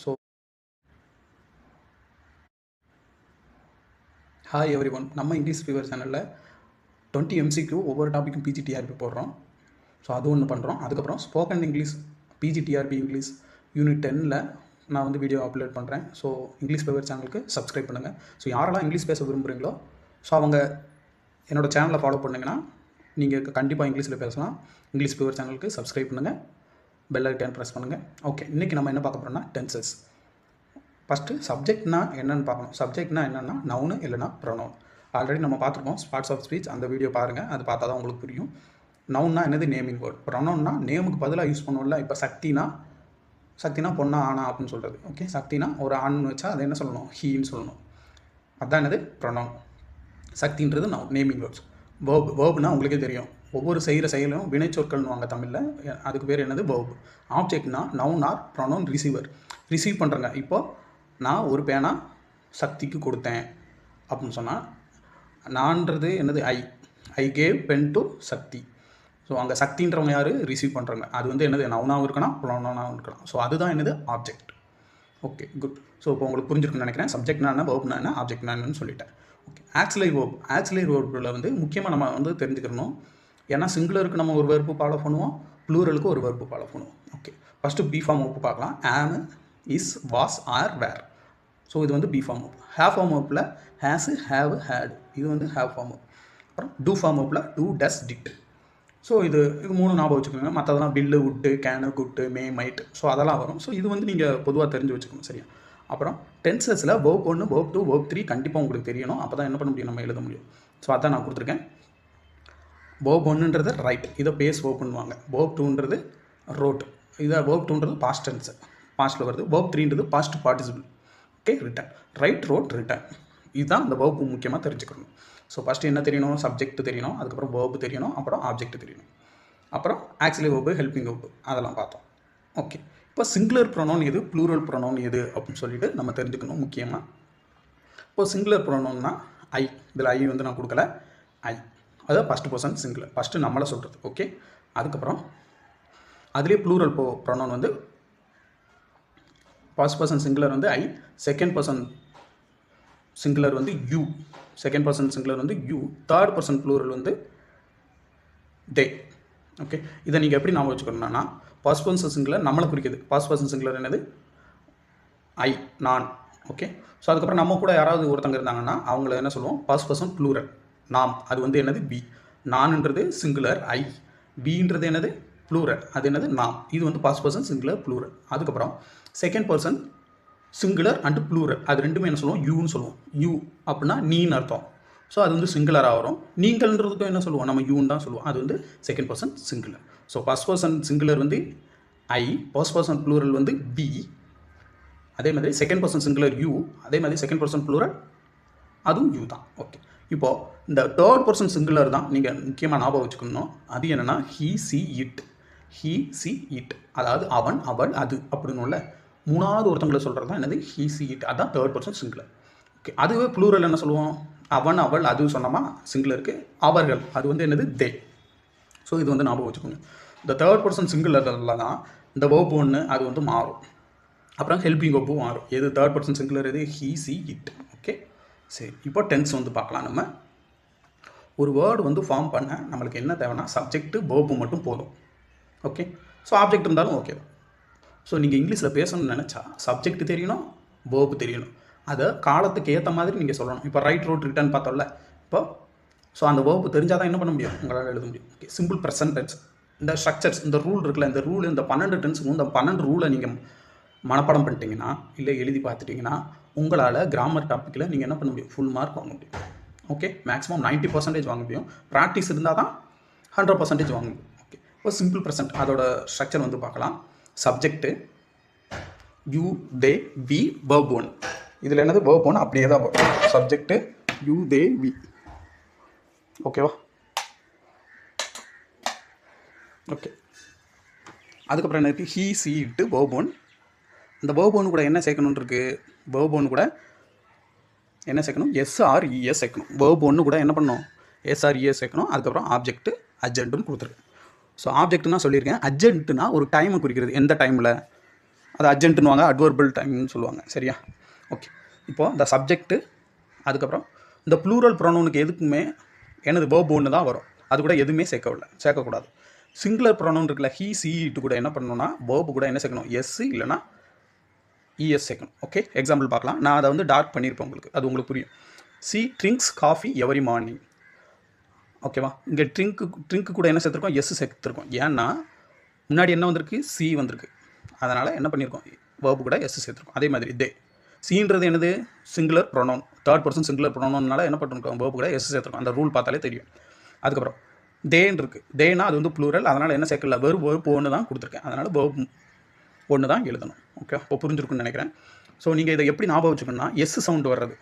So hi everyone நம்ம English fever சேனலில் twenty எம்சிக்கு ஒவ்வொரு டாப்பிக்கும் பிஜிடிஆர்பி போடுறோம். ஸோ அது ஒன்று பண்ணுறோம் அதுக்கப்புறம் spoken English PGTRB English unit டென்னில் நான் வந்து வீடியோ அப்லோட் பண்ணுறேன் ஸோ இங்கிலீஷ் ஃபீவர் சேனலுக்கு சப்ஸ்கிரைப் பண்ணுங்கள் ஸோ யாரெல்லாம் இங்கிலீஷ் பேச விரும்புகிறீங்களோ ஸோ அவங்க என்னோடய சேனலை ஃபாலோ பண்ணிங்கன்னா நீங்கள் கண்டிப்பாக இங்கிலீஷில் பேசலாம். இங்கிலீஷ் ஃபீவர் சேனலுக்கு சப்ஸ்கிரைப் பண்ணுங்கள் பெல் ஐக்கான் ப்ரெஸ் பண்ணுங்கள் ஓகே இன்றைக்கி நம்ம என்ன பார்க்க போகிறோம்னா டென்சஸ் ஃபஸ்ட்டு சப்ஜெக்ட்னா என்னென்னு பார்க்கணும். சப்ஜெக்ட்னா என்னென்னா நவுனு இல்லைனா ப்ரொனவுன் ஆல்ரெடி நம்ம பார்த்துருக்கோம் ஸ்பாட்ஸ் ஆஃப் ஸ்பீச் அந்த வீடியோ பாருங்கள் அது பார்த்தா தான் உங்களுக்கு புரியும். நவுன்னா என்னது? நேமிங் வேர்ட் ப்ரொனவுன்னா நேமுக்கு பதிலாக யூஸ் பண்ணுவோம்ல இப்போ சக்தினா? சக்தினா பொண்ணா ஆனா அப்படின்னு சொல்கிறது ஓகே சக்தினா ஒரு ஆண்னு வச்சா அதை என்ன சொல்லணும்? ஹீன்னு சொல்லணும். அதான் என்னது? ப்ரொனவுன் சக்தின்றது நவு நேமிங் வேர்ட்ஸ் வேர்ப் வேர்ப்னா உங்களுக்கே தெரியும். ஒவ்வொரு செய்கிற செயலும் வினைச்சொற்கள்னு வாங்க தமிழில். அதுக்கு பேர் என்னது? பவுப் ஆப்ஜெக்ட்னா noun or pronoun receiver receive பண்ணுறங்க இப்போது நான் ஒரு பேனா சக்திக்கு கொடுத்தேன் அப்படின்னு சொன்னால் நான்றது என்னது? I I gave pen to Shakthi. So அங்கே சக்தின்றவங்க யார்? ரிசீவ் பண்ணுறாங்க அது வந்து என்னது? நவுனாகவும் இருக்கலாம் ப்ரொனவுனாகவும் இருக்கலாம். ஸோ அதுதான் என்னது? ஆப்ஜெக்ட் ஓகே குட் ஸோ இப்போ உங்களுக்கு புரிஞ்சிருக்குன்னு நினைக்கிறேன். சப்ஜெக்ட்னா என்ன? வேர்ப்னா என்ன? ஆப்ஜெக்ட்னா என்னன்னு சொல்லிட்டேன். ஓகே ஆக்சிலரி வேர்ப் ஆக்சிலரி வேர்பில் வந்து முக்கியமாக நம்ம வந்து தெரிஞ்சுக்கணும். ஏன்னா சிங்குலருக்கு நம்ம ஒரு வெறுப்பு ஃபாலோ பண்ணுவோம் ப்ளூரலுக்கு ஒரு வெறுப்பு ஃபாலோ பண்ணுவோம். Okay first B form of பார்க்கலாம். Am is was are were so இது வந்து be form of have form ஒப்பில் has have had இது வந்து ஹேவ் ஃபார்ம் ஒப் அப்புறம் டூ ஃபார்ம் ஒப்பில் டூ டஸ் டிட் ஸோ இது இது மூணு ஞாபகம் வச்சுக்கோங்க. மற்றதெல்லாம் will would can could may might so அதெல்லாம் வரும். ஸோ இது வந்து நீங்கள் பொதுவாக தெரிஞ்சு வச்சுக்கணும். சரியா? அப்புறம் டென்சஸில் வேர்ப் ஒன்று வேர்ப் டூ வேர்ப் த்ரீ கண்டிப்பாக உங்களுக்கு தெரியணும். அப்போ தான் என்ன பண்ண முடியும்? நம்ம எழுத முடியும். ஸோ அதான் நான் கொடுத்துருக்கேன். வேர்ப் ஒன்றுன்றது ரைட் இதை பேஸ் வேர்ப் பண்ணுவாங்க. வேர்ப் டூன்றது ரோட் இதை வேர்ப் டூன்றது பாஸ்ட் டென்ஸ் பாஸ்ட்டில் வருது. Verb த்ரீன்றது past participle okay written write wrote written இதுதான் இந்த வேர்ப்பு முக்கியமாக தெரிஞ்சுக்கணும். ஸோ ஃபஸ்ட்டு என்ன தெரியணும்? சப்ஜெக்ட் தெரியணும். அதுக்கப்புறம் வேர்பு தெரியணும். அப்புறம் ஆப்ஜெக்ட் தெரியணும். அப்புறம் ஆக்சுவலி வேர்பு ஹெல்பிங் வேர்பு அதெல்லாம் பார்த்தோம். ஓகே இப்போ சிங்குலர் ப்ரொனவுன் எது? ப்ளூரல் ப்ரொனவுன் எது? அப்படின்னு சொல்லிட்டு நம்ம தெரிஞ்சுக்கணும் முக்கியமாக இப்போ சிங்குலர் ப்ரொனவுன்னா ஐ இதில் ஐ வந்து நான் கொடுக்கல. ஐ அதாவது ஃபஸ்ட்டு பர்சன் சிங்குலர் ஃபஸ்ட்டு நம்மளை சொல்கிறது ஓகே அதுக்கப்புறம் அதுலேயே ப்ளூரல் போ ப்ரொனவுன் வந்து ஃபர்ஸ்ட் பர்சன் சிங்குலர் வந்து ஐ செகண்ட் பர்சன் சிங்குலர் வந்து யூ செகண்ட் பர்சன் சிங்குலர் வந்து யூ தேர்ட் பர்சன் ப்ளூரல் வந்து தே ஓகே இதை நீங்கள் எப்படி ஞாபகம் வச்சுக்கணும்னா ஃபர்ஸ்ட் பர்சன் சிங்குலர் நம்மளை குறிக்குது. ஃபர்ஸ்ட் பர்சன் சிங்குலர் என்னது? ஐ நான். ஓகே ஸோ அதுக்கப்புறம் நம்ம கூட யாராவது ஒருத்தங்க இருந்தாங்கன்னா அவங்கள என்ன சொல்லுவோம்? ஃபர்ஸ்ட் பர்சன் ப்ளூரல் நாம் அது வந்து என்னது? பி நான்ன்றது சிங்குலர் ஐ பின்றது என்னது? ப்ளூரல் அது என்னது? நாம். இது வந்து ஃபர்ஸ்ட் பர்சன் சிங்குலர் ப்ளூரல் அதுக்கப்புறம் second person singular and plural அது ரெண்டுமே என்ன சொல்லுவோம்? யூன்னு சொல்லுவோம். யூ அப்படின்னா நீன்னு அர்த்தம். ஸோ அது வந்து சிங்குலராக வரும். நீங்கள்ன்றதுக்கும் என்ன சொல்லுவோம்? நம்ம யூன்னு தான் சொல்லுவோம். அது வந்து second person singular so first person singular வந்து ஐ ஃபர்ஸ்ட் பர்சன் ப்ளூரல் வந்து பி அதே மாதிரி செகண்ட் பர்சன் சிங்குலர் யூ அதே மாதிரி செகண்ட் பர்சன் ப்ளூரல் அதுவும் யூ தான். ஓகே இப்போது இந்த தேர்ட் பர்சன் சிங்குலர் தான் நீங்கள் முக்கியமாக ஞாபகம் வச்சுக்கணும். அது என்னென்னா he she it he she it அதாவது அவன் அவள் அது அப்படின்னுல மூணாவது ஒருத்தங்களை சொல்கிறது தான் என்னது? ஹீ சி இட் அதான் தேர்ட் பர்சன் சிங்குலர் ஓகே அதுவே ப்ளூரல் என்ன சொல்லுவோம்? அவன் அவள் அது சொன்னோமா? சிங்குலருக்கு அவர்கள் அது வந்து என்னது? தே ஸோ இது வந்து ஞாபகம் வச்சுக்கோங்க. இந்த தேர்ட் பர்சன் சிங்குலரில் தான் இந்த வேர்ப் ஒன்று அது வந்து மாறும். அப்புறம் ஹெல்பிங் வேர்ப்பும் மாறும். எது தேர்ட் பர்சன் சிங்குலர் எது ஹீ சி இட் சரி இப்போ டென்ஸ் வந்து பார்க்கலாம் நம்ம. ஒரு வேர்டு வந்து ஃபார்ம் பண்ண நம்மளுக்கு என்ன தேவைன்னா சப்ஜெக்ட்டு வேர்ப்பு மட்டும் போதும். ஓகே ஸோ ஆப்ஜெக்ட் இருந்தாலும் ஓகே தான். ஸோ நீங்கள் இங்கிலீஷில் பேசணும்னு நினச்சா சப்ஜெக்ட் தெரியணும் வேர்பு தெரியணும். அதை காலத்துக்கு ஏற்ற மாதிரி நீங்கள் சொல்லணும். இப்போ ரைட் ரோட் ரிட்டர்ன் பார்த்தோம்ல இப்போ ஸோ அந்த வேர்பு தெரிஞ்சால் தான் என்ன பண்ண முடியும்? உங்களால் எழுத முடியும். ஓகே சிம்பிள் ப்ரெசன்ட் டென்ஸ் இந்த ஸ்ட்ரக்சர்ஸ் இந்த ரூல் இருக்குல்ல இந்த ரூல் இந்த பன்னெண்டு டென்ஸுக்கும் இந்த பன்னெண்டு ரூலை நீங்கள் மனப்பாடம் பண்ணிட்டீங்கன்னா இல்லை எழுதி பார்த்துட்டிங்கன்னா உங்களால் கிராமர் டாப்பிக்கில் நீங்கள் என்ன பண்ண முடியும்? ஃபுல் மார்க் வாங்க முடியும். ஓகே மேக்ஸிமம் நைன்ட்டி பர்சன்டேஜ் வாங்க முடியும். ப்ராக்டிஸ் இருந்தால் தான் ஹண்ட்ரட் பர்சன்டேஜ் வாங்க முடியும். ஓகே இப்போ சிம்பிள் ப்ரெசன்ட் அதோட ஸ்ட்ரக்சர் வந்து பார்க்கலாம். Subject you they we verb one இதில் என்னது? வேர்ப் ஒன் அப்படியே தான் வரும். Subject you they we? ஓகேவா ஓகே அதுக்கப்புறம் என்ன இருக்குது he she it verb one இந்த வேர்ப் கூட என்ன சேர்க்கணுன்னு இருக்குது வேர்ப் கூட என்ன சேர்க்கணும்? எஸ்ஆர்இஎஸ் சேர்க்கணும். வேர்ப் ஒன்று கூட என்ன பண்ணணும்? எஸ்ஆர்இஎஸ் சேர்க்கணும். அதுக்கப்புறம் ஆப்ஜெக்ட்டு அர்ஜென்ட்னு கொடுத்துருக்கு ஸோ ஆப்ஜெக்ட்னா சொல்லியிருக்கேன். அர்ஜென்ட்னா ஒரு டைமை குறிக்கிறது. எந்த டைமில் அது அர்ஜென்ட்டுன்னுவாங்க அட்வர்பிள் டைம்னு சொல்லுவாங்க. சரியா? ஓகே இப்போது இந்த சப்ஜெக்ட்டு அதுக்கப்புறம் இந்த ப்ளூரல் ப்ரொனவுனுக்கு எதுக்குமே எனது வேர்ப் ஒன்று தான் வரும். அது கூட எதுவுமே சேர்க்கவில்லை. சேர்க்கக்கூடாது. சிங்குலர் ப்ரொனவுன் இருக்குல்ல ஹீ சி இட்டு கூட என்ன பண்ணணும்னா வேர்பு கூட என்ன சேர்க்கணும்? எஸ் இல்லைனா இஎஸ் சேர்க்கணும் ஓகே எக்ஸாம்பிள் பார்க்கலாம். நான் அதை வந்து டார்க் பண்ணியிருப்பேன் உங்களுக்கு. அது உங்களுக்கு புரியும். She drinks coffee every morning ஓகேவா இங்கே ட்ரிங்க்கு ட்ரிங்க்கு கூட என்ன சேர்த்துருக்கோம்? எஸ் சேர்த்துருக்கோம். ஏன்னா முன்னாடி என்ன வந்திருக்கு? சி வந்திருக்கு. அதனால் என்ன பண்ணியிருக்கோம்? வேர்பு கூட எஸ் சேர்த்துருக்கோம். அதே மாதிரி தே சீன்றது என்னது? Singular pronoun third person singular ப்ரொனவுன்னால என்ன பண்ணிருக்கோம்? வேர்பு கூட எஸ் சேர்த்துருக்கோம். அந்த ரூல் பார்த்தாலே தெரியும். அதுக்கப்புறம் தேன் இருக்குது தேனா அது வந்து ப்ளூரல் அதனால் என்ன சேர்க்கல? வெறும் வேர்ப் ஒன்று தான் கொடுத்துருக்கேன். அதனால் வேர்ப் ஒன்று தான் எழுதணும். ஓகே இப்போ புரிஞ்சிருக்குன்னு நினைக்கிறேன். ஸோ நீங்கள் இதை எப்படி ஞாபகம் வச்சுக்கணும்னா எஸ் சவுண்டு வர்றது.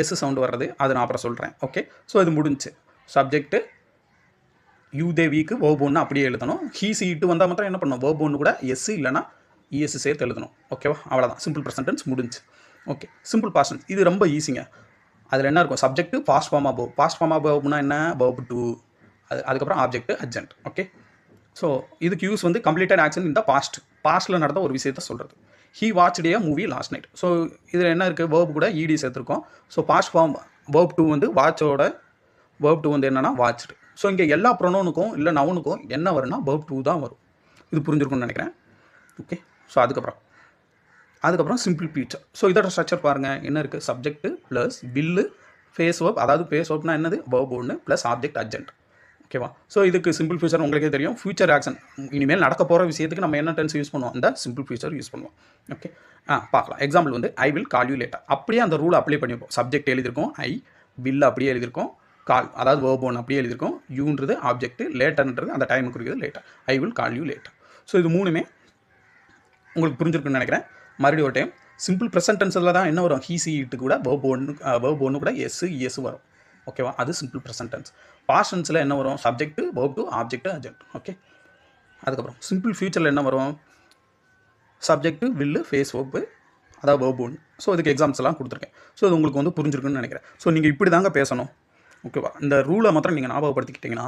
எஸ் சவுண்டு வர்றது. அது நான் அப்புறம் சொல்கிறேன் ஓகே ஸோ இது முடிஞ்சு. சப்ஜெக்ட்டு யூ தேவிக்கு அப்படியே எழுதணும். ஹீ இட்டு வந்தால் மாத்திரம் என்ன பண்ணணும்? வேர்ப் கூட எஸ் இல்லைனா இஎஸ்சி e, சேர்த்து எழுதணும். ஓகேவா அவ்வளோதான் சிம்பிள் ப்ரெசன்டென்ஸ் முடிஞ்சு. ஓகே சிம்பிள் பாஸ்டன்ஸ் இது ரொம்ப ஈஸிங்க அதில் என்ன இருக்கும்? Subject past form of past form ஆபோப்னா என்ன? வேர்ப் டூ அது அதுக்கப்புறம் ஆப்ஜெக்ட் அர்ஜென்ட் ஓகே ஸோ இதுக்கு யூஸ் வந்து கம்ப்ளீட்டட் ஆக்ஷன் இந்த பாஸ்ட் பாஸ்ட்டில் நடந்த ஒரு விஷயத்த சொல்கிறது he watch the movie last night so இதில் என்ன இருக்குது வேர்ப் கூட இடி சேர்த்துருக்கோம். So past form verb two வந்து வாட்சோட வேர்ப் டூ வந்து என்னென்னா வாட்ச்டு ஸோ இங்கே எல்லா ப்ரொனோனுக்கும் இல்லை நவுனுக்கும் என்ன வரும்னா வேர்ப் டூ தான் வரும். இது புரிஞ்சிருக்கும்னு நினைக்கிறேன். ஓகே ஸோ அதுக்கப்புறம். அதுக்கப்புறம் சிம்பிள் ஃபியூச்சர் ஸோ இதோட ஸ்ட்ரக்சர் பாருங்கள் என்ன இருக்குது subject plus will base verb அதாவது ஃபேஸ் ஒர்க்னா என்னது? வேர்ப் ஒன்று ப்ளஸ் ஆப்ஜெக்ட் அர்ஜென்ட் ஓகேவா? ஸோ இதுக்கு சிம்பிள் ஃபியூச்சர் உங்களுக்கே தெரியும். ஃபியூச்சர் ஆக்ஷன் இனிமேல் நடக்க போகிற விஷயத்துக்கு நம்ம என்ன டென்ஸ் யூஸ் பண்ணுவோம்? அந்த சிம்பிள் ஃபியூச்சர் யூஸ் பண்ணுவோம். ஓகே ஆ பார்க்கலாம். எக்ஸாம்பிள் வந்து I will call you later அப்படியே அந்த ரூல் அப்ளை பண்ணிப்போம். சப்ஜெக்ட் எழுதியிருக்கோம். ஐ வில் அப்படியே எழுதியிருக்கோம். கால் அதாவது வேர்ப் ஒன் அப்படியே எழுதியிருக்கோம். யூன்றது ஆப்ஜெக்ட் லேட்டர்ன்றது அந்த டைம் குறிக்கிறது later I will call you later so இது மூணுமே உங்களுக்கு புரிஞ்சிருக்குன்னு நினைக்கிறேன். மறுபடியும் ஒரு டைம் சிம்பிள் ப்ரெசன்டென்ஸில் தான் என்ன வரும்? ஹீசி இட்டு கூட வேர்ப் ஒன்று வேர்ப் ஒன்று கூட எஸ் இஎஸ் e, வரும். ஓகேவா? அது சிம்பிள் ப்ரெசன்டென்ஸ் பாஸ்டன்ஸில் என்ன வரும்? Subject verb two object urgent okay அதுக்கப்புறம் சிம்பிள் ஃபியூச்சரில் என்ன வரும்? சப்ஜெக்ட் வில்லு ஃபேஸ் ஒப்பு அதாவது வேர்ப் ஒன்று ஸோ இதுக்கு எக்ஸாம்ஸ் எல்லாம் கொடுத்துருக்கேன். ஸோ இது உங்களுக்கு வந்து புரிஞ்சிருக்குன்னு நினைக்கிறேன். ஸோ நீங்கள் இப்படி தாங்க பேசணும் ஓகேவா இந்த ரூலை மாத்திரம் நீங்கள் ஞாபகப்படுத்திக்கிட்டிங்கன்னா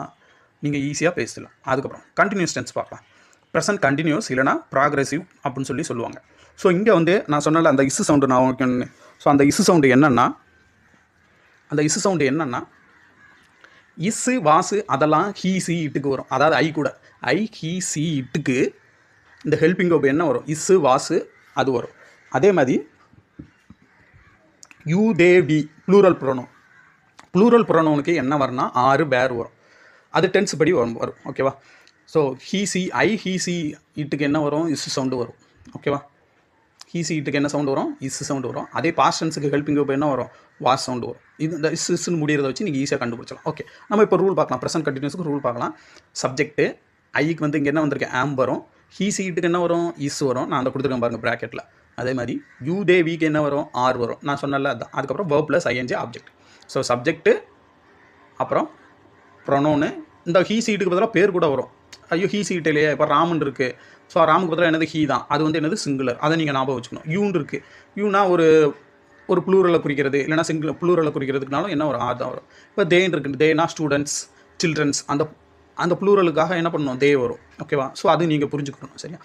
நீங்கள் ஈஸியாக பேசலாம். அதுக்கப்புறம் கண்டினியூஸ் டென்ஸ் பார்க்கலாம். ப்ரெசன்ட் கண்டினியூஸ் இல்லைனா ப்ராக்ரெசிவ் அப்படின்னு சொல்லி சொல்லுவாங்க. ஸோ இங்கே வந்து நான் சொன்னல அந்த இசு சவுண்டு நான் ஓகே ஸோ அந்த இசு சவுண்டு என்னென்னா அந்த இசு சவுண்டு என்னென்னா இசு வாசு அதெல்லாம் ஹீ சி இட்டுக்கு வரும். அதாவது ஐ கூட. ஐ ஹீ சி இட்டுக்கு இந்த ஹெல்பிங் வேர்ப் என்ன வரும்? இசு வாசு அது வரும். அதே மாதிரி you they we plural pronoun plural ப்ரோனோனுக்கு என்ன வரும்னா ஆறு பேர் வரும். அது டென்ஸ் படி வரும் வரும். ஓகேவா so he she I he she இட்டுக்கு என்ன வரும்? இசு சவுண்டு வரும். ஓகேவா ஹீ என்ன சவுண்ட் வரும்? இஸ் சவுண்டு வரும். அதே பாஸ்டன்ஸுக்கு ஹெல்பிங் இப்போ என்ன வரும்? வாஸ் சவுண்ட் வரும். இது இந்த இஸ் இஸ்ன்னு முடிகிறத வச்சு நீங்கள் ஈஸியாக கண்டுபிடிச்சலாம் ஓகே நம்ம இப்போ ரூல் பார்க்கலாம். ப்ரெசன்ட் கண்டினியூஸுக்கு ரூல் பார்க்கலாம். சப்ஜெக்ட்டு ஐக்கு வந்து இங்கே என்ன வந்திருக்கு? ஆம் வரும். ஹீ சீட்டுக்கு என்ன வரும்? இஸ் வரும். நான் அந்த கொடுத்துருக்கேன் பாருங்கள் ப்ராக்கெட்டில் அதே மாதிரி யூ டே வீக் என்ன வரும்? ஆர் வரும். நான் சொன்னல அதான். அதுக்கப்புறம் verb plus ING object so subject அப்புறம் ப்ரொனோனு இந்த ஹீ சீட்டுக்கு பதிலாக பேர் கூட வரும். ஐயோ ஹீ இல்லையே இப்போ ராமன் இருக்குது ஸோ ராமுக்கு பதிலாக என்னது ஹீ தான். அது வந்து என்னது சிங்குலர் அதை நீங்கள் ஞாபகம் வச்சுக்கணும். யூன் இருக்குது யூனா ஒரு ஒரு ப்ளூரலை குறிக்கிறது இல்லைனா சிங்கிள் ப்ளூரலை குறிக்கிறதுக்குனாலும் என்ன ஒரு ஆர் தான் வரும். இப்போ தேன் இருக்கு தேனா ஸ்டூடெண்ட்ஸ் சில்ட்ரன்ஸ் அந்த அந்த ப்ளூரலுக்காக என்ன பண்ணணும்? தே வரும். ஓகேவா ஸோ அது நீங்கள் புரிஞ்சுக்கணும். சரியா?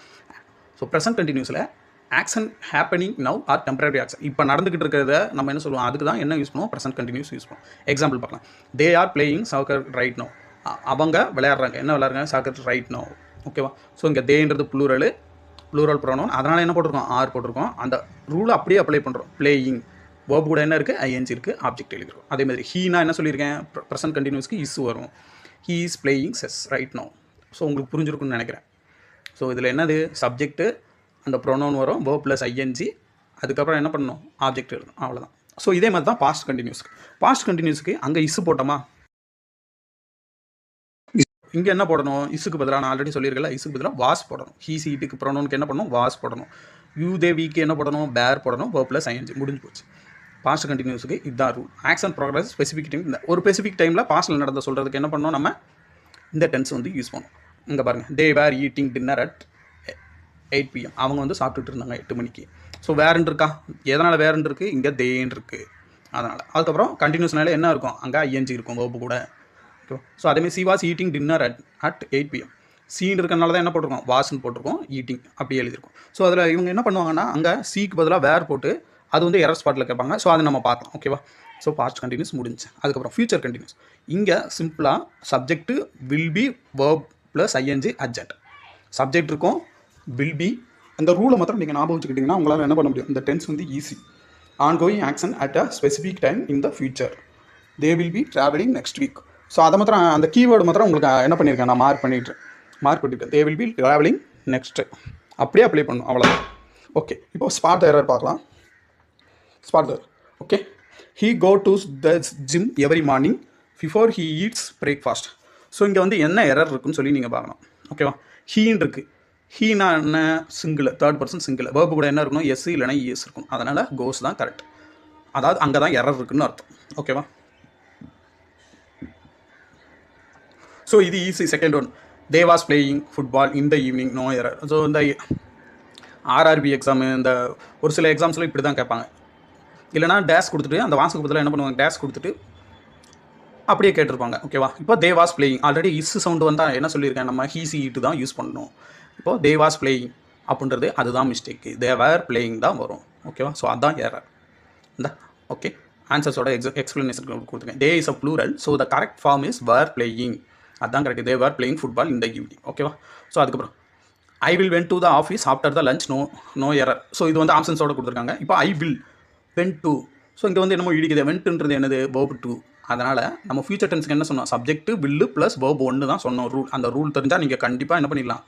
So present கண்டினியூஸில் action happening now or temporary action இப்போ நடந்துக்கிட்டு இருக்கிறத நம்ம என்ன சொல்லுவோம்? அதுக்கு தான் என்ன யூஸ் பண்ணுவோம்? ப்ரெசன்ட் கண்டினியூஸ் யூஸ் பண்ணுவோம். எக்ஸாம்பிள் பார்க்கலாம். They are playing soccer right now அவங்க விளையாடுறாங்க. என்ன விளையாடுறாங்க? சாக்கர் ரைட் நோ ஓகேவா ஸோ இங்கே தேன்றது ப்ளூரல் ப்ளூரல் ப்ரோனோன் அதனால் என்ன போட்டிருக்கோம்? ஆர் போட்டிருக்கோம். அந்த ரூலை அப்படியே அப்ளை பண்ணுறோம் பிளேயிங் வேர்ப் கூட என்ன இருக்குது ஐஎன்ஜி இருக்குது ஆப்ஜெக்ட் எழுதிருக்கும். அதே மாதிரி ஹீனா என்ன சொல்லியிருக்கேன்? ப்ரெசன்ட் கண்டினியூஸ்க்கு இஸ் வரும். He is playing chess right now so உங்களுக்கு புரிஞ்சிருக்குன்னு நினைக்கிறேன். ஸோ இதில் என்னது? சப்ஜெக்ட்டு அந்த ப்ரொனோன் வரும். வேர்ப் ப்ளஸ் ஐஎன்ஜி அதுக்கப்புறம் என்ன பண்ணணும்? ஆப்ஜெக்ட் எழுதணும். அவ்வளோதான் ஸோ இதே மாதிரி தான் பாஸ்ட் கண்டினியூஸ்க்கு பாஸ்ட் கண்டினியூஸ்க்கு அங்கே இஸ் போட்டோமா? இங்கே என்ன போடணும்? இசுக்கு பதிலாக நான் ஆல்ரெடி சொல்லியிருக்கல இசுக்கு பதிலாக வாஸ் போடணும். ஹீ சீட்டுக்கு ப்ரொனோனுக்கு என்ன பண்ணணும் வாஸ் போடணும். யூ தே வீக்கு என்ன போடணும்? பேர் போடணும். வேர்ப் ப்ளஸ் ஐஎன்ஜி முடிஞ்சு போச்சு. பாஸ்ட் கண்டினியூஸுக்கு இதுதான் rule action progress specific time இந்த ஒரு ஸ்பெசிஃபிக் டைமில் பாஸ்டில் நடந்த சொல்கிறதுக்கு என்ன பண்ணணும் நம்ம? இந்த டென்ஸ் வந்து யூஸ் பண்ணணும். இங்கே பாருங்கள் they were eating dinner at eight PM அவங்க வந்து சாப்பிட்டுட்டு இருந்தாங்க எட்டு மணிக்கு. ஸோ வேறுன்னு இருக்கா? எதனால் வேறுன்னு இருக்குது இங்கே தேன் இருக்குது அதனால். அதுக்கப்புறம் கண்டினியூஸ்னால என்ன இருக்கும்? அங்கே ஐஎன்ஜி இருக்கும் வகுப்பு கூட. ஓகே. ஸோ அதேமாதிரி she was eating dinner at at eight PM scene இருக்கனால தான் என்ன போட்டிருக்கோம்? வாஸ்ன்னு போட்டிருக்கோம் ஈட்டிங் அப்படி எழுதியிருக்கோம். ஸோ அதில் இவங்க என்ன பண்ணுவாங்கன்னா அங்கே சீக்கு பதிலாக வேர் போட்டு அது வந்து எரர் ஸ்பாட்டில் கேட்பாங்க. ஸோ அதை நம்ம பார்க்கலாம் ஓகேவா ஸோ பாஸ்ட் கண்டினியூஸ் முடிஞ்சு. அதுக்கப்புறம் ஃபியூச்சர் கண்டினியூஸ் இங்கே சிம்பிளாக subject will be verb plus ING urgent subject இருக்கும் வில் பி அந்த ரூலை மாத்திரம் நீங்கள் ஞாபகம் வச்சுக்கிட்டிங்கன்னா உங்களால் என்ன பண்ண முடியும்? இந்த டென்ஸ் வந்து easy ongoing action at a specific time in the future they will be travelling next week so அதை மாத்திரம் அந்த கீவேர்டு மாத்திரம் உங்களுக்கு என்ன பண்ணியிருக்கேன் நான் மார்க் பண்ணிட்டு மார்க் பண்ணிட்டேன் they will be travelling next அப்படியே அப்ளை பண்ணும் அவ்வளோதான் ஓகே இப்போ ஸ்பாட் எரர் பார்க்கலாம். Spot error okay he go to the gym every morning before he eats breakfast so இங்கே வந்து என்ன எரர் இருக்குன்னு சொல்லி நீங்கள் பார்க்கணும். ஓகேவா ஹீன் இருக்குது ஹீனா என்ன? Single third person single verb கூட என்ன இருக்கணும்? எஸ் இல்லைனா இஎஸ் இருக்கும் அதனால் கோஸ் தான் கரெக்ட் அதாவது அங்கே தான் எரர் இருக்குன்னு அர்த்தம். ஓகேவா ஸோ இது easy second one they was playing football இந்த ஈவினிங் நோ எரர் ஸோ இந்த ஆர்ஆர்பி எக்ஸாமு இந்த ஒரு சில எக்ஸாம்ஸில் இப்படி தான் கேட்பாங்க. இல்லைனா டேஸ் கொடுத்துட்டு அந்த வாசக்கு பதிலாக என்ன பண்ணுவாங்க? டேஸ் கொடுத்துட்டு அப்படியே கேட்டிருப்பாங்க. ஓகேவா இப்போ they was playing already is sound வந்தால் என்ன சொல்லியிருக்கேன்? நம்ம ஹீசி இட்டு தான் யூஸ் பண்ணணும். இப்போ தே வாஸ் பிளேயிங் அப்படின்றது அதுதான் மிஸ்டேக்கு தே வேர் பிளேயிங் தான் வரும். ஓகேவா ஸோ அதான் ஏரர் இந்த ஓகே ஆன்சர்ஸோட எக்ஸ் எக்ஸ்ப்ளனேஷன் கொடுத்துருக்கேன். They is a plural so the correct form is were playing அதான் correct they are playing football இந்த ஈவினிங் ஓகேவா ஸோ அதுக்கப்புறம் I will went to the office after the lunch no no error so இது வந்து ஆப்ஷன்ஸோட கொடுத்துருக்காங்க. இப்போ I will went to so இங்கே வந்து என்னமோ இடிக்குது. வென்ட்டுன்றது என்னது? Verb டூ அதனால் நம்ம ஃபியூச்சர் டென்ஸ்க்கு என்ன சொன்னோம்? சப்ஜெக்ட் வில்லு ப்ளஸ் verb ஒன்று தான் சொன்னோம். ரூல் அந்த ரூல் தெரிஞ்சால் நீங்கள் கண்டிப்பாக என்ன பண்ணிடலாம்?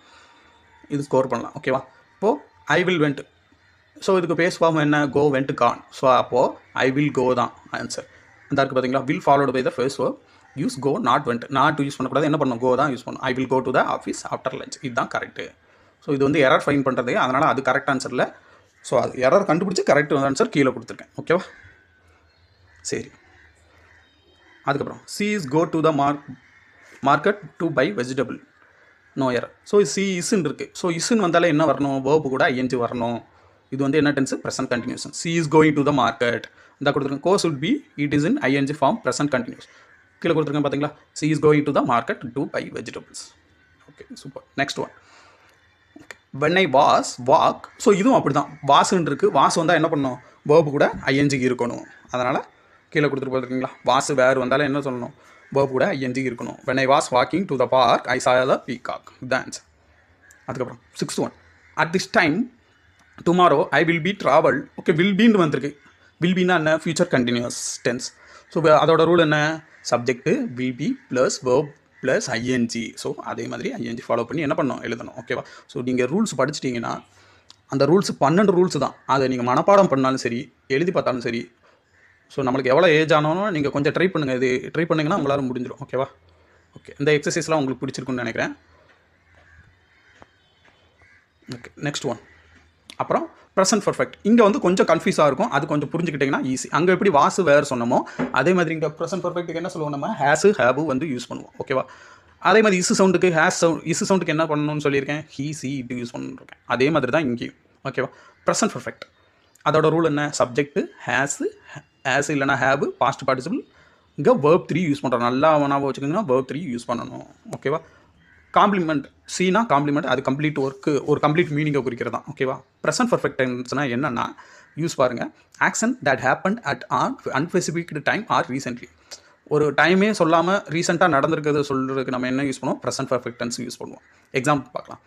இது ஸ்கோர் பண்ணலாம். ஓகேவா இப்போது ஐ வில் வென்ட் ஸோ இதுக்கு பேஸ் ஃபார்ம் என்ன? கோ வென்ட் கான் ஸோ அப்போது ஐ வில் கோ தான் ஆன்சர் அந்த இருக்குது பார்த்தீங்களா will followed by the base verb. Use go not went not use பண்ணக்கூடாது. என்ன பண்ணணும் கோ தான் யூஸ் பண்ணும். I will go to the office after lunch இதுதான் கரெக்டு ஸோ இது வந்து எரர் ஃபைன் பண்ணுறது அதனால் அது கரெக்ட் ஆன்சரில் ஸோ அது எரர் கண்டுபிடிச்சி கரெக்ட் ஆன்சர் கீழே கொடுத்துருக்கேன் ஓகேவா சரி. அதுக்கப்புறம் she is go to the mark market to buy vegetable no error so she இஸ்ன்னு இருக்குது ஸோ இஸ்ன்னு வந்தாலே என்ன வரணும்? வேர்பு கூட ஐஎன்ஜி வரணும். இது வந்து என்ன tense present continuation she is going to the market இந்த கொடுத்துருக்கேன். Go should be it is in ING form present continuous கீழே கொடுத்துருக்கேன் பார்த்தீங்களா she is going to the market to buy vegetables okay super next one when I was walk so இதுவும் அப்படி தான் வாசுன்னு இருக்குது was வந்தால் என்ன பண்ணணும்? வேர்பு கூட ஐஎன்ஜிக்கு இருக்கணும். அதனால் கீழே கொடுத்துட்டு போயிருக்கீங்களா வாஸ் வேறு வந்தாலும் என்ன சொல்லணும்? வேர்பு கூட ஐஎன்ஜிக்கு இருக்கணும். When I was walking to the park I saw the peacock தேன்ஸ் அதுக்கப்புறம் sixth one at this time tomorrow I will be travel okay will பின்னு வந்திருக்கு. வில் பின்னா என்ன? ஃபியூச்சர் கண்டினியூஸ் டென்ஸ் ஸோ அதோட ரூல் என்ன? Subject will be plus verb plus ING so அதே மாதிரி ING follow பண்ணி என்ன பண்ணணும்? எழுதணும். ஓகேவா ஸோ நீங்கள் ரூல்ஸ் படிச்சிட்டிங்கன்னா அந்த ரூல்ஸ் பன்னெண்டு ரூல்ஸ் தான். அதை நீங்கள் மனப்பாடம் பண்ணாலும் சரி எழுதி பார்த்தாலும் சரி ஸோ நம்மளுக்கு எவ்வளோ ஏஜ் ஆனாலும் நீங்கள் கொஞ்சம் ட்ரை பண்ணுங்கள் இது ட்ரை பண்ணிங்கன்னா உங்களால் முடிஞ்சிடும் ஓகேவா ஓகே இந்த எக்ஸசைஸ்லாம் உங்களுக்கு பிடிச்சிருக்குன்னு நினைக்கிறேன். ஓகே நெக்ஸ்ட் ஒன் அப்புறம் ப்ரெசன்ட் பர்ஃபெக்ட் இங்கே வந்து கொஞ்சம் கன்ஃபியூஸாக இருக்கும். அது கொஞ்சம் புரிஞ்சுக்கிட்டிங்கன்னா ஈஸி அங்கே எப்படி வாசு வேறு சொன்னமோ அதே மாதிரி இங்கே ப்ரெசன்ட் பர்ஃபெக்ட்டுக்கு என்ன சொல்லுவோம் நம்ம? ஹேஸு ஹேபு வந்து யூஸ் பண்ணுவோம். ஓகேவா அதே மாதிரி இசு சவுண்டுக்கு ஹேஸ் சவுண்ட் இசு சவுண்டுக்கு என்ன பண்ணணும்னு சொல்லியிருக்கேன்? ஹீ சி இது யூஸ் பண்ணிருக்கேன். அதே மாதிரி தான் இங்கேயும். ஓகேவா ப்ரெசன்ட் பர்ஃபெக்ட் அதோட ரூல் என்ன? சப்ஜெக்ட்டு ஹேஸு ஹேஸ் இல்லைனா ஹேபு பாஸ்ட் பார்ட்டிசிபிள் இங்கே வேர்ப் த்ரீ யூஸ் பண்ணுறோம் நல்லா ஞாபகம் வச்சுக்கோங்கன்னா வேர்ப் த்ரீ யூஸ் பண்ணணும். ஓகேவா காம்ப்ளிமெண்ட் சீனா காம்ப்ளிமெண்ட் அது கம்ப்ளீட் ஒர்க்கு ஒரு கம்ப்ளீட் மீனிங்கை குறிக்கிறது? தான் ஓகேவா ப்ரெசன்ட் பர்ஃபெக்ட் டென்ஸ்னால் என்னென்னா யூஸ் பாருங்கள் action that happen at or unspecified time or recently ஒரு டைமே சொல்லாமல் ரீசெண்டாக நடந்திருக்கிறது சொல்கிறதுக்கு நம்ம என்ன யூஸ் பண்ணுவோம்? ப்ரெசன்ட் பர்ஃபெக்ட் டென்ஸ் யூஸ் பண்ணுவோம். எக்ஸாம்பிள் பார்க்கலாம்.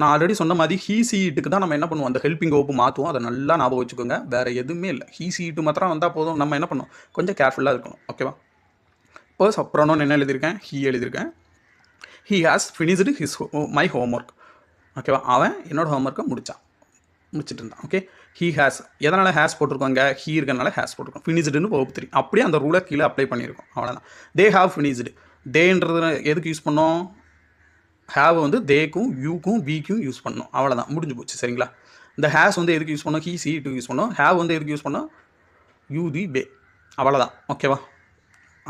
நான் ஆல்ரெடி சொன்ன மாதிரி ஹீ சீட்டுக்கு தான் நம்ம என்ன பண்ணுவோம்? அந்த ஹெல்பிங் ஓப்பு மாற்றுவோம் அதை நல்லா ஞாபகம் வச்சுக்கோங்க. வேறு எதுவுமே இல்லை. ஹீ சீட்டு மாத்திரம் வந்தால் போதும். நம்ம என்ன பண்ணுவோம்? கொஞ்சம் கேர்ஃபுல்லாக இருக்கணும். ஓகேவா இப்போ சப்ரானோன்னு என்ன எழுதியிருக்கேன்? ஹீ எழுதியிருக்கேன். He has finished his my homework okay அவன் என்னோட ஹோம்ஒர்க்கை முடித்தான் முடிச்சிட்டு இருந்தான். ஓகே ஹீ ஹேஸ் எதனால் ஹேஸ் போட்டிருக்கோங்க? ஹீ இருக்கனால ஹேஸ் போட்டிருக்கோம் ஃபினிஷ்டுன்னு வகுப்பு த்ரீ அப்படியே அந்த ரூலை கீழே அப்ளை பண்ணியிருக்கோம். அவ்வளோதான் தே ஹாவ் ஃபினிஷ்டு தேன்றது எதுக்கு யூஸ் பண்ணோம்? ஹேவ் வந்து தேக்கும் யூக்கும் பிக்கும் யூஸ் பண்ணோம். அவ்வளோதான் முடிஞ்சு போச்சு. சரிங்களா? இந்த ஹேஸ் வந்து எதுக்கு யூஸ் பண்ணோம்? ஹீ சி டு யூஸ் பண்ணோம். ஹேவ் வந்து எதுக்கு யூஸ் பண்ணோம்? யூ தி பே அவ்வளோதான் ஓகேவா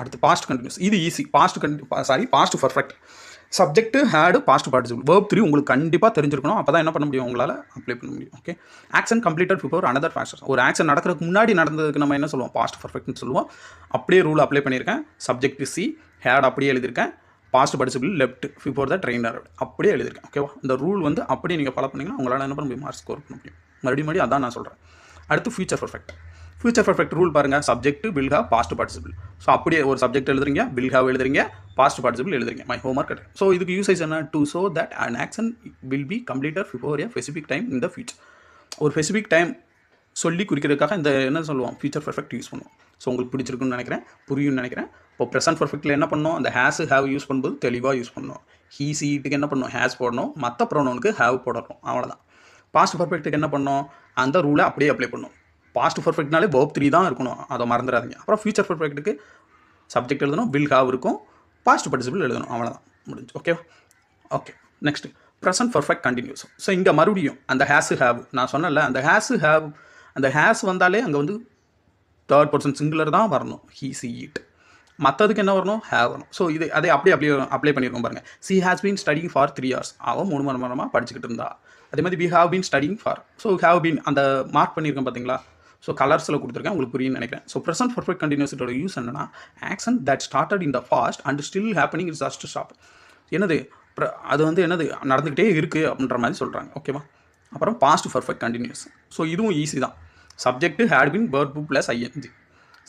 அடுத்து பாஸ்ட் கண்டினியூஸ் இது easy past Kandy sorry past perfect subject had past participle verb three உங்களுக்கு கண்டிப்பாக தெரிஞ்சிருக்கணும். அப்போ தான் என்ன பண்ண முடியும்? உங்களால் அப்ளை பண்ண முடியும். Okay action completed before another factor ஒரு ஆக்ஷன் நடக்கிறதுக்கு முன்னாடி நடந்ததுக்கு நம்ம என்ன சொல்லுவோம்? பாஸ்ட் பர்ஃபெக்ட்னு சொல்லுவோம். அப்படியே ரூல் அப்ளை பண்ணியிருக்கேன். சப்ஜெக்ட் சி ஹேட் அப்படியே எழுதியிருக்கேன். Past participle left before the train அப்படியே எழுதியிருக்கேன். ஓகேவா இந்த ரூல் வந்து அப்படியே நீங்கள் ஃபாலோ பண்ணிங்கன்னா உங்களால் என்ன பண்ண முடியும்? மார்க் ஸ்கோர் பண்ண முடியும். மறுபடியும் மறுபடியும் அதான் நான் சொல்கிறேன் அடுத்து future perfect future perfect rule பாருங்கள் subject will have past participle so அப்படியே ஒரு சப்ஜெக்ட் எழுதுறீங்க வில் ஹாவ் எழுதுறீங்க பாஸ்ட் பார்ட்டிசிபிள் எழுதுறீங்க. மை ஹோம் ஒர்க் ஸோ இதுக்கு யூசேஜ் என்ன? To so that an action will be completed before a specific time இந்த future ஒரு ஸ்பெசிஃபிக் டைம் சொல்லி குறிக்கிறதுக்காக இந்த என்ன சொல்லுவோம்? ஃபியூச்சர் பர்ஃபெக்ட் யூஸ் பண்ணுவோம். ஸோ உங்களுக்கு பிடிச்சிருக்குன்னு நினைக்கிறேன். புரியும்னு நினைக்கிறேன். இப்போ ப்ரெசன்ட் பர்ஃபெக்ட்டில் என்ன பண்ணோம்? அந்த ஹேஸ் ஹேவ் யூஸ் பண்ணும்போது தெளிவாக யூஸ் பண்ணணும் ஹீ சீட்டுக்கு என்ன பண்ணணும் ஹேஸ் போடணும். மற்ற ப்ரோனோனுக்கு ஹேவ் போடணும். அவ்வளோதான் பாஸ்ட் பர்ஃபெக்ட்டுக்கு என்ன பண்ணோம்? அந்த ரூலை அப்படியே அப்ளை பண்ணணும் பாஸ்ட் பர்ஃபெக்ட்னாலே போப் த்ரீ தான் இருக்கணும். அதை மறந்துடாதீங்க. அப்புறம் ஃபியூச்சர் பர்ஃபெக்ட்டுக்கு சப்ஜெக்ட் எழுதணும் வில் ஹாவ் இருக்கும். பாஸ்ட் பார்ட்டிசிபிள் எழுதணும். அவ்வளோதான் முடிஞ்சு. ஓகேவா okay next present perfect continuous so இங்கே மறுபடியும் அந்த ஹேஸு ஹேவ் நான் சொன்னல அந்த ஹேஸு ஹேவ் அந்த ஹேஸ் வந்தாலே அங்கே வந்து தேர்ட் பர்சன் சிங்குலர் தான் வரணும். ஹீ சி இட் மற்றதுக்கு என்ன வரணும்? ஹேவ் வரணும். ஸோ இது அதே அப்படியே அப்படியே அப்ளை பண்ணியிருக்கோம் பாருங்கள் she has been studying for three years அவன் மூணு மணி நேரமாக படிச்சுக்கிட்டு இருந்தா. அதே மாதிரி we have been studying for so have been அந்த மார்க் பண்ணியிருக்கேன் பார்த்தீங்களா ஸோ கலர்ஸில் கொடுத்துருக்கேன் உங்களுக்கு புரியும்னு நினைக்கிறேன். ஸோ ப்ரெசன்ட் பர்ஃபெக்ட் கண்டினியூஸோட யூஸ் என்னன்னா action that started in the past and still happening it's just stop என்னது? அது வந்து என்னது? நடந்துக்கிட்டே இருக்குது அப்படின்ற மாதிரி சொல்கிறாங்க ஓகேவா அப்புறம் பாஸ்ட் பர்ஃபெக்ட் கண்டினியூஸ் ஸோ இதுவும் ஈஸி தான். Subject had been verb plus ING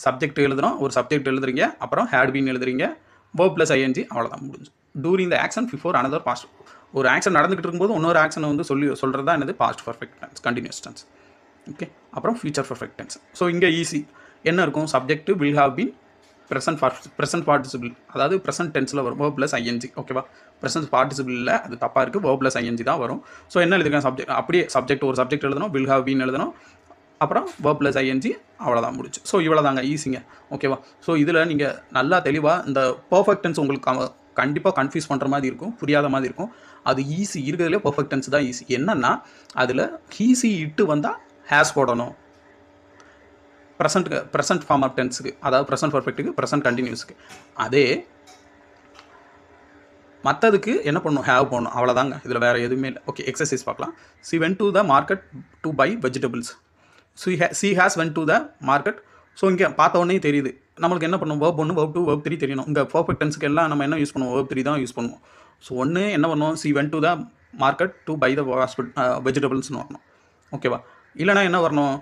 subject எழுதுகிறோம் ஒரு சப்ஜெக்ட் எழுதுறீங்க அப்புறம் ஹேட் பின் எழுதுறீங்க பர்ப் ப்ளஸ் ஐஎன்ஜி அவ்வளோதான் முடிஞ்சு. During the action before another past ஒரு ஆக்ஷன் நடந்துகிட்டு இருக்கும்போது இன்னொரு ஆக்ஷனை வந்து சொல்லி சொல்கிறது தான் என்னது? Past perfect tense continuous tense okay அப்புறம் ஃபியூச்சர் பர்ஃபெக்ட் டென்ஸ் ஸோ இங்கே ஈஸி என்ன இருக்கும்? Subject will have been present bar present participle அதாவது ப்ரெசன்ட் டென்ஸில் வரும். வேர்ப் ப்ளஸ் ஐஎன்ஜி ஓகேவா ப்ரெசன்ட் பார்ட்டிசிபிளில் அது தப்பாக இருக்குது வேர்ப் ப்ளஸ் ஐஎன்ஜி தான் வரும். ஸோ என்ன எழுதிருக்கேன் சப்ஜெக்ட் அப்படியே சப்ஜெக்ட் ஒரு சப்ஜெக்ட் எழுதணும். வில் ஹாவ் பீன் எழுதணும். அப்புறம் வேர்ப் ப்ளஸ் ஐஎன்ஜி அவ்வளோதான் முடிச்சு. ஸோ இவ்வளோ தாங்க ஈஸிங்க ஓகேவா ஸோ இதில் நீங்கள் நல்லா தெளிவாக இந்த பர்ஃபெக்ட் டென்ஸ் உங்களுக்கு கண்டிப்பாக கன்ஃபியூஸ் பண்ணுற மாதிரி இருக்கும். புரியாத மாதிரி இருக்கும். அது ஈஸி இருக்கிறதுலே பர்ஃபெக்ட் டென்ஸ் தான் ஈஸி என்னென்னா அதில் ஈஸி இட்டு வந்தால் ஹேஸ் போடணும். ப்ரெசண்ட்டுக்கு ப்ரெசன்ட் ஃபார்ம் ஆஃப் டென்ஸுக்கு அதாவது ப்ரெசன்ட் பர்ஃபெக்ட்டுக்கு ப்ரெசன்ட் கண்டினியூஸுக்கு அதே மற்றதுக்கு என்ன பண்ணணும்? ஹேவ் போடணும். அவ்வளோதாங்க இதில் வேறு எதுவுமே இல்லை. ஓகே எக்ஸசைஸ் பார்க்கலாம். She went to the market to buy vegetables she hey she has went to the market so இங்கே பார்த்த உடனே தெரியுது. நம்மளுக்கு என்ன பண்ணணும் வேர்ப் ஒன்று வேர்ப் டூ வேர்ப் த்ரீ தெரியணும். இங்கே பர்ஃபெக்ட் டென்ஸுக்கு எல்லாம் நம்ம என்ன யூஸ் பண்ணுவோம்? வேர்ப் த்ரீ தான் யூஸ் பண்ணுவோம். ஸோ ஒன்று என்ன பண்ணுவோம் she went to the market to buy the வெஜிடபிள்ஸ்னு வரணும். ஓகேவா இல்லைனா என்ன வரணும்?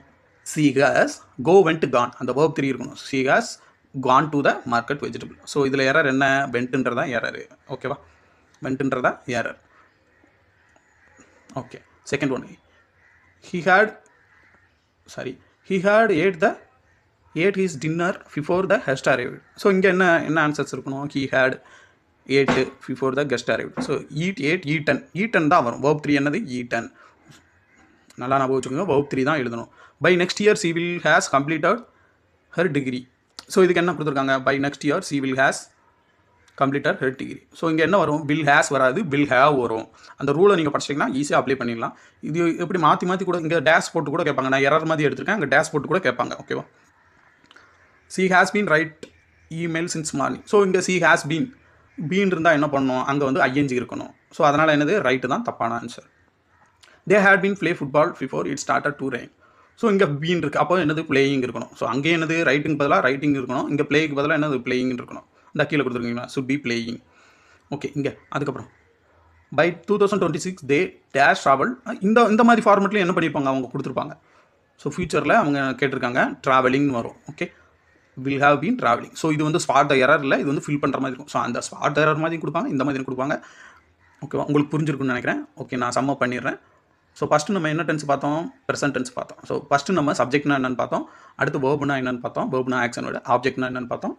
She has go went gone அந்த வேர்ப் த்ரீ இருக்கணும். She has gone to the market vegetable so இதில் எரர் என்ன? வென்ட்டுன்றதா எரர் ஓகேவா வென்ட்டுன்றதா error okay second one he had sorry he had ate the ate his dinner before the guest arrive so இங்கே என்ன என்ன answers இருக்கணும்? He had ate before the guest arrive so eat ate eaten eaten தான் வரும். Verb three என்னது? Eaten நல்லா ஞாபகம் வச்சுக்கோங்க. வகுப் த்ரீ தான் எழுதணும். By next year she will has completed her degree so இதுக்கு என்ன கொடுத்துருக்காங்க? By next year she will has completed her degree so இங்கே என்ன வரும்? பில் ஹேஸ் வராது. பில் ஹேவ் வரும். அந்த ரூலை நீங்கள் படிச்சிட்டிங்கன்னா ஈஸியாக அப்ளை பண்ணிடலாம். இது எப்படி மாற்றி மாற்றி கூட இங்கே டேஷ் போட்டு கூட கேட்பாங்க. நான் எரர் மாதிரி எடுத்திருக்கேன். அங்கே டேஷ் போட்டு கூட கேட்பாங்க. ஓகேவா she has been write email since morning so இங்கே சி ஹேஸ் பீன் பீன் இருந்தால் என்ன பண்ணணும்? அங்கே வந்து ஐஎன்ஜி இருக்கணும். ஸோ அதனால் என்னது? ரைட்டு தான் தப்பான answer they had been play football before it started to rain so இங்கே பீன் இருக்குது அப்போ என்னது பிளேயிங் இருக்கணும். ஸோ அங்கே என்னது ரைட்டிங் பதிலாக ரைட்டிங் இருக்கணும். இங்கே பிளேக்கு பதிலாக என்னது பிளேயிங் இருக்கணும். இந்த கீழே கொடுத்துருக்கீங்களா? சுட் பி பிளேயிங் ஓகே இங்கே. அதுக்கப்புறம். By two thousand twenty six they dash travel இந்த இந்த மாதிரி ஃபார்மெட்லையும் என்ன பண்ணியிருப்பாங்க அவங்க கொடுத்துருப்பாங்க. ஸோ ஃபியூச்சரில் அவங்க கேட்டிருக்காங்க ட்ராவலிங்னு வரும். Okay will have been travelling so இது வந்து ஸ்பாட் எரர் இல்லை இது வந்து ஃபில் பண்ணுற மாதிரி இருக்கும். ஸோ அந்த ஸ்பாட் எரர் மாதிரி கொடுப்பாங்க இந்த மாதிரி கொடுப்பாங்க. ஓகேவா உங்களுக்கு புரிஞ்சிருக்குன்னு நினைக்கிறேன். ஓகே நான் சம்ம பண்ணிடுறேன். ஸோ ஃபஸ்ட்டு நம்ம என்ன டென்ஸ் பார்த்தோம்? ப்ரெசன்ட் டென்ஸ் பார்த்தோம். ஸோ ஃபஸ்ட்டு நம்ம சப்ஜெக்ட்னா என்னென்னு பார்த்தோம். அடுத்து வேர்புனா என்னென்னு பார்த்தோம். வேர்புனா ஆக்ஷனோட ஆப்ஜெக்ட்னா என்னென்னு பார்த்தோம்.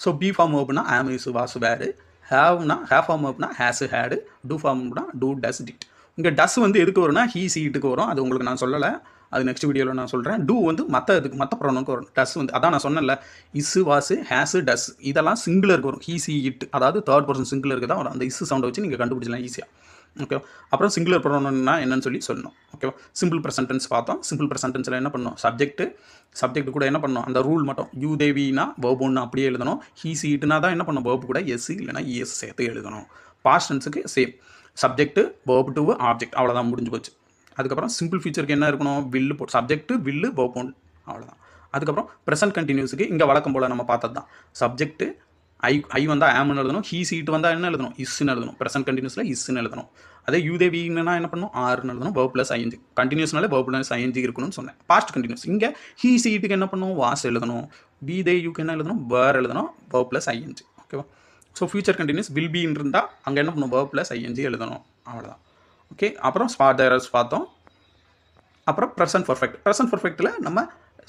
ஸோ பி ஃபார்ம் வேர்புனா ஆம் இஸ் வாஸ் வேறு ஹேவ்னா ஹேவ் ஃபார்ம் வேர்ப்னா ஹேஸ் ஹேடு டூ ஃபார்ம்னா டூ டஸ் டிட் இங்கே டஸ் வந்து எதுக்கு வரும்னா ஹீ சீட்டுக்கு வரும். அது உங்களுக்கு நான் சொல்லலை. அது நெக்ஸ்ட் வீடியோவில் நான் சொல்கிறேன் டூ வந்து மற்ற இதுக்கு மற்ற ப்ரோனுக்கு வரும். டஸ் வந்து அதான் நான் சொன்னேன்ல. இஸ்ஸு வாசு ஹேஸு டஸ் இதெல்லாம் சிங்கிளருக்கு வரும். ஹீசி இட் அதாவது தேர்ட் பர்சன் சிங்கிளருக்கு தான் வரும். அந்த இஸ்ஸு சவுண்டை வச்சு நீங்கள் கண்டுபிடிச்சலாம் ஈஸியாக ஓகேவா அப்புறம் சிங்குலர் ப்ரோனம்னா என்னன்னு சொல்லி சொல்லணும். ஓகேவா சிம்பிள் ப்ரெசன்டென்ஸ் பார்த்தோம். சிம்பிள் ப்ரெசன்டென்ஸில் என்ன பண்ணணும் சப்ஜெக்ட் சப்ஜெக்ட் கூட என்ன பண்ணணும் அந்த ரூல் மட்டும். யூ தேவினா வேர்ப் ஒன்று அப்படியே எழுதணும். ஹீ சீட்டுனா தான் என்ன பண்ணும்? வேர்ப் கூட எஸ் இல்லைனா இஎஸ் சேர்த்து எழுதணும். பாஸ்டென்ஸுக்கு same subject verb two object அவ்வளோதான் முடிஞ்சு போச்சு. அதுக்கப்புறம் சிம்பிள் ஃபியூச்சருக்கு என்ன இருக்கணும்? வில்லு போட்டு சப்ஜெக்ட் வில்லு வேர்ப் ஒன். அவ்வளோதான் அதுக்கப்புறம் ப்ரெசன்ட் கண்டினியூஸுக்கு இங்கே வழக்கம் போல் நம்ம பார்த்தது தான் சப்ஜெக்ட் ஐ ஐ வந்தால் ஆம்னு எழுதணும் ஹீ சீட் வந்தால் என்ன எழுதணும்? இஸ்ன்னு எழுதணும். ப்ரெசன்ட் கண்டினியூஸில் இஸ்ன்னு எழுதணும். அதே யூதேவின்னா என்ன பண்ணணும்? ஆறுன்னு எழுதணும். பர்ப் ப்ளஸ் ஐஎன்ஜி கண்டினியூஸ்னாலே பர்ப் ப்ளஸ் ஐஎன்ஜி இருக்கணும்னு சொன்னேன். பாஸ்ட் கண்டினியூஸ் இங்கே ஹீ சீட்டுக்கு என்ன பண்ணணும்? வாஸ் எழுதணும். பி தே யூக்கு என்ன எழுதணும்? வேர் எழுதணும். பர்ப் ப்ளஸ் ஐஎன்ஜி ஓகேவா ஸோ ஃபியூச்சர் கண்டினியூஸ் வில் பின்னு இருந்தால் அங்கே என்ன பண்ணணும்? பர்ப் ப்ளஸ் ஐஎன்ஜி எழுதணும். அவ்வளோதான் ஓகே அப்புறம் ஸ்பாட் தேரஸ் பார்த்தோம். அப்புறம் ப்ரெசன்ட் பர்ஃபெக்ட் ப்ரெசன்ட் பர்ஃபெக்ட்டில் நம்ம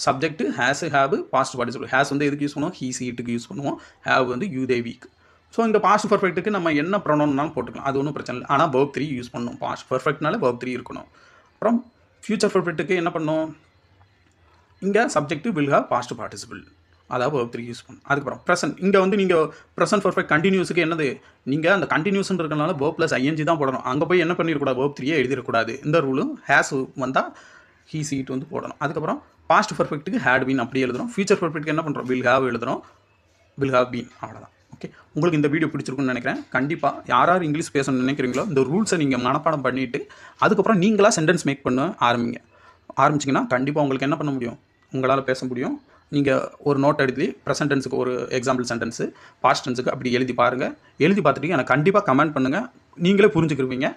subject has have past participle has வந்து எதுக்கு யூஸ் பண்ணுவோம்? ஹீ சீட்டுக்கு யூஸ் பண்ணுவோம். ஹேவ் வந்து யூ தே வீக் ஸோ இந்த பாஸ்ட் பர்ஃபெக்ட்டுக்கு நம்ம என்ன ப்ரொனோன்னாலும் போட்டுக்கலாம். அது ஒன்றும் பிரச்சனை இல்லை. ஆனால் பர்ப் த்ரீ யூஸ் பண்ணணும் பாஸ்ட் பர்ஃபெக்ட்னால பர்ப் த்ரீ இருக்கணும். அப்புறம் ஃபியூச்சர் பர்ஃபெக்ட்டுக்கு என்ன பண்ணணும் இங்கே subject will have past participle அதாவது verb த்ரீ யூஸ் பண்ணணும் அதுக்கப்புறம் ப்ரெசன்ட் இங்கே வந்து நீங்கள் ப்ரெசன்ட் பர்ஃபெக்ட் கண்டினியூஸுக்கு என்னது? நீங்கள் அந்த கண்டினியூஸ்ன்னு இருக்கனால verb ப்ளஸ் ஐஎன்ஜி தான் போடணும். அங்கே போய் என்ன பண்ணிடக்கூடாது verb த்ரீயே எழுதிடக்கூடாது இந்த ரூலும் ஹேஸ் வந்தால் ஹீ சீட் வந்து போடணும். அதுக்கப்புறம் பாஸ்ட் பர்ஃபெக்ட்டுக்கு ஹேட் பீன் அப்படி எழுதுறோம். ஃபியூச்சர் பர்ஃபெக்ட்டுக்கு என்ன பண்ணுறோம் வில் ஹேவ் எழுதுறோம். வில் ஹாவ் பீன் அவ்வளோதான் ஓகே உங்களுக்கு இந்த வீடியோ பிடிச்சிருக்குன்னு நினைக்கிறேன். கண்டிப்பாக யார் யார் இங்கிலீஷ் பேசணும்னு நினைக்கிறீங்களோ இந்த ரூல்ஸை நீங்கள் மனப்பாடம் பண்ணிவிட்டு அதுக்கப்புறம் நீங்களாக சென்டென்ஸ் மேக் பண்ண ஆரம்பிங்க. ஆரம்பிச்சிங்கன்னா கண்டிப்பாக உங்களுக்கு என்ன பண்ண முடியும்? உங்களால் பேச முடியும். நீங்கள் ஒரு நோட் எழுதி ப்ரெசன்ட் டென்ஸுக்கு ஒரு எக்ஸாம்பிள் சென்டென்ஸு பாஸ்ட் டென்ஸுக்கு அப்படி எழுதி பாருங்கள் எழுதி பார்த்துட்டு எனக்கு கண்டிப்பாக கமெண்ட் பண்ணுங்கள் நீங்களே புரிஞ்சுக்கிருவீங்க.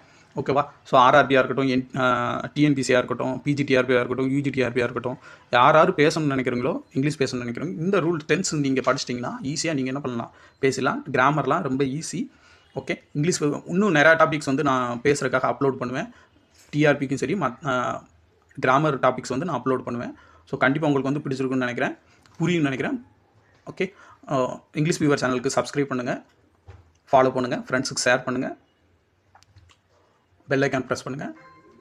ஓகேவா? ஸோ ஆர்ஆர்பியாக இருக்கட்டும் என் டிஎன்பிசியாக இருக்கட்டும் பிஜிடிஆர்பியாக இருக்கட்டும் யூஜிடிஆர்பியாக இருக்கட்டும் யார் யார் பேசணும்னு நினைக்கிறீங்களோ இங்கிலீஷ் பேசணும்னு நினைக்கிறோம் இந்த ரூல் டென்ஸ் நீங்கள் படிச்சிட்டிங்கன்னா ஈஸியாக நீங்கள் என்ன பண்ணலாம்? பேசலாம் கிராமர்லாம் ரொம்ப ஈஸி ஓகே இங்கிலீஷ் இன்னும் நிறையா டாபிக்ஸ் வந்து நான் பேசுகிறதுக்காக அப்லோட் பண்ணுவேன். டிஆர்பிக்கும் சரி மத் கிராமர் டாபிக்ஸ் வந்து நான் அப்லோட் பண்ணுவேன். ஸோ கண்டிப்பாக உங்களுக்கு வந்து பிடிச்சிருக்குன்னு நினைக்கிறேன். புரியும்னு நினைக்கிறேன். ஓகே இங்கிலீஷ் வியூவர் சேனலுக்கு சப்ஸ்கிரைப் பண்ணுங்கள் ஃபாலோ பண்ணுங்கள் ஃப்ரெண்ட்ஸுக்கு ஷேர் பண்ணுங்கள் பெல் ஐக்கான் ப்ரெஸ் பண்ணுங்கள்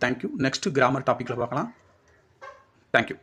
தேங்க்யூ நெக்ஸ்ட்டு கிராமர் டாப்பிக்கில் பார்க்கலாம். Thank you